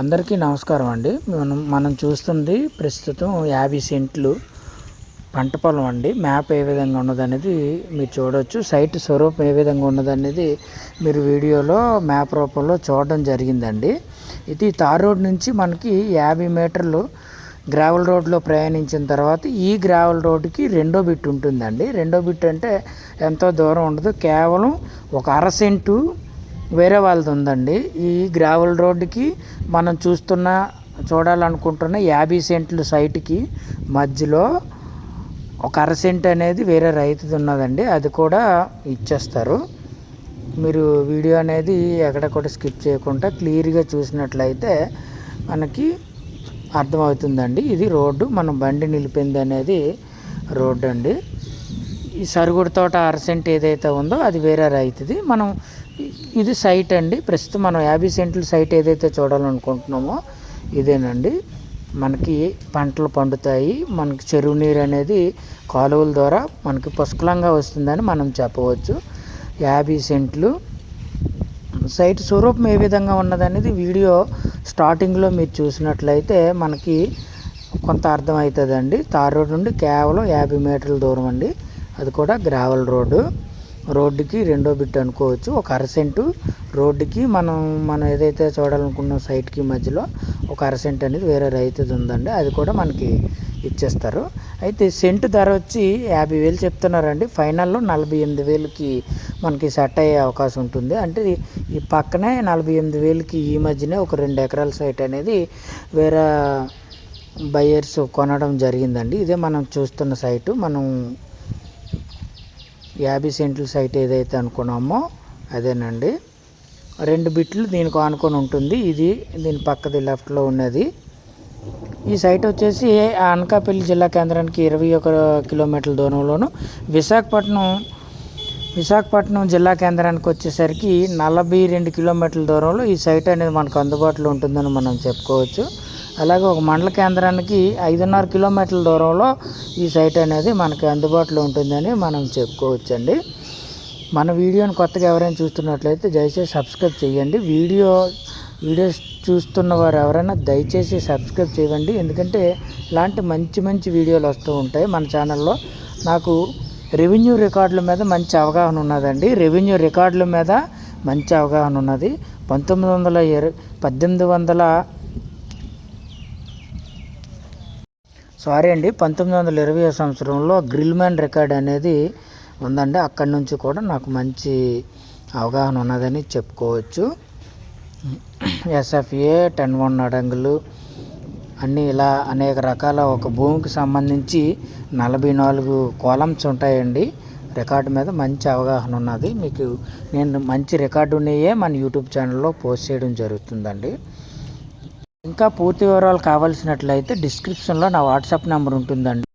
అందరికీ నమస్కారం అండి. మనం మనం చూస్తుంది ప్రస్తుతం యాభై సెంట్లు పంట పొలం అండి. మ్యాప్ ఏ విధంగా ఉన్నదనేది మీరు చూడవచ్చు సైట్ స్వరూపం ఏ విధంగా ఉన్నదనేది మీరు వీడియోలో మ్యాప్ రూపంలో చూడడం జరిగిందండి. ఇది తార్ రోడ్ నుంచి మనకి యాభై మీటర్లు గ్రావెల్ రోడ్లో ప్రయాణించిన తర్వాత ఈ గ్రావెల్ రోడ్డుకి రెండో బిట్ ఉంటుందండి. రెండో బిట్ అంటే ఎంతో దూరం ఉండదు. కేవలం ఒక అర సెంటు వేరే వాళ్ళది ఉందండి. ఈ గ్రావెల్ రోడ్డుకి మనం చూస్తున్న చూడాలనుకుంటున్న యాభై సెంట్లు సైట్కి మధ్యలో ఒక అర సెంట్ అనేది వేరే రైతుది ఉన్నదండి. అది కూడా ఇచ్చేస్తారు. మీరు వీడియో అనేది ఎక్కడ కూడా స్కిప్ చేయకుండా క్లియర్గా చూసినట్లయితే మనకి అర్థమవుతుందండి. ఇది రోడ్డు మనం బండి నిలిపింది అనేది రోడ్డు అండి ఈ సరుగుడు తోట అరసెంట్ ఏదైతే ఉందో అది వేరే రైతుది. మనం ఇది సైట్ అండి. ప్రస్తుతం మనం యాభై సెంట్ల సైట్ ఏదైతే చూడాలనుకుంటున్నామో ఇదేనండి. మనకి పంటలు పండుతాయి. మనకి చెరువు నీరు అనేది కాలువల ద్వారా మనకి పుష్కలంగా వస్తుందని మనం చెప్పవచ్చు. యాభై సెంట్లు. సైట్ స్వరూపం ఏ విధంగా ఉన్నదనేది వీడియో స్టార్టింగ్లో మీరు చూసినట్లయితే మనకి కొంత అర్థమవుతుందండి. తార్ రోడ్ నుండి కేవలం యాభై మీటర్ల దూరం అండి. అది కూడా గ్రావెల్ రోడ్డు. రోడ్డుకి రెండో బిట్ అనుకోవచ్చు. ఒక అరసెంటు రోడ్డుకి మనం మనం ఏదైతే చూడాలనుకున్న సైట్కి మధ్యలో ఒక అరసెంట్ అనేది వేరే రైతుది ఉందండి. అది కూడా మనకి ఇచ్చేస్తారు. అయితే సెంటు ధర వచ్చి యాభై వేలు చెప్తున్నారండి. ఫైనల్లో నలభై ఎనిమిది వేలకి మనకి సెట్ అయ్యే అవకాశం ఉంటుంది. అంటే ఈ పక్కనే నలభై ఎనిమిది వేలకి ఈ మధ్యనే ఒక రెండు ఎకరాల సైట్ అనేది వేరే బయర్స్ కొనడం జరిగిందండి. ఇదే మనం చూస్తున్న సైటు. మనం యాభై సెంట్ల సైట్ ఏదైతే అనుకున్నామో అదేనండి. రెండు బిట్లు దీనికి ఆనుకొని ఉంటుంది. ఇది దీని పక్కది లెఫ్ట్లో ఉన్నది. ఈ సైట్ వచ్చేసి అనకాపల్లి జిల్లా కేంద్రానికి ఇరవై ఒక కిలోమీటర్ల దూరంలోను విశాఖపట్నం విశాఖపట్నం జిల్లా కేంద్రానికి వచ్చేసరికి నలభై రెండు కిలోమీటర్ల దూరంలో ఈ సైట్ అనేది మనకు అందుబాటులో ఉంటుందని మనం చెప్పుకోవచ్చు. అలాగే ఒక మండల కేంద్రానికి ఐదున్నర కిలోమీటర్ల దూరంలో ఈ సైట్ అనేది మనకి అందుబాటులో ఉంటుందని మనం చెప్పుకోవచ్చండి. మన వీడియోని కొత్తగా ఎవరైనా చూస్తున్నట్లయితే దయచేసి సబ్స్క్రైబ్ చేయండి. వీడియో వీడియోస్ చూస్తున్న వారు ఎవరైనా దయచేసి సబ్స్క్రైబ్ చేయండి. ఎందుకంటే ఇలాంటి మంచి మంచి వీడియోలు వస్తూ ఉంటాయి మన ఛానల్లో. నాకు రెవెన్యూ రికార్డుల మీద మంచి అవగాహన ఉన్నదండి. రెవెన్యూ రికార్డుల మీద మంచి అవగాహన ఉన్నది. పంతొమ్మిది వందల ఇరవై పద్దెనిమిది వందల సారీ అండి పంతొమ్మిది వందల ఇరవై సంవత్సరంలో గ్రిల్ మ్యాన్ రికార్డ్ అనేది ఉందండి. అక్కడి నుంచి కూడా నాకు మంచి అవగాహన ఉన్నదని చెప్పుకోవచ్చు. ఎస్ఎఫ్ఏ టెన్ వన్ అడంగులు అన్నీ ఇలా అనేక రకాల ఒక భూమికి సంబంధించి నలభై నాలుగు కాలమ్స్ ఉంటాయండి. రికార్డు మీద మంచి అవగాహన ఉన్నది. మీకు నేను మంచి రికార్డు ఉన్నాయే మన యూట్యూబ్ ఛానల్లో పోస్ట్ చేయడం జరుగుతుందండి. ఇంకా పూర్తి వివరాలు కావాల్సినట్లయితే డిస్క్రిప్షన్లో నా వాట్సాప్ నెంబర్ ఉంటుందండి.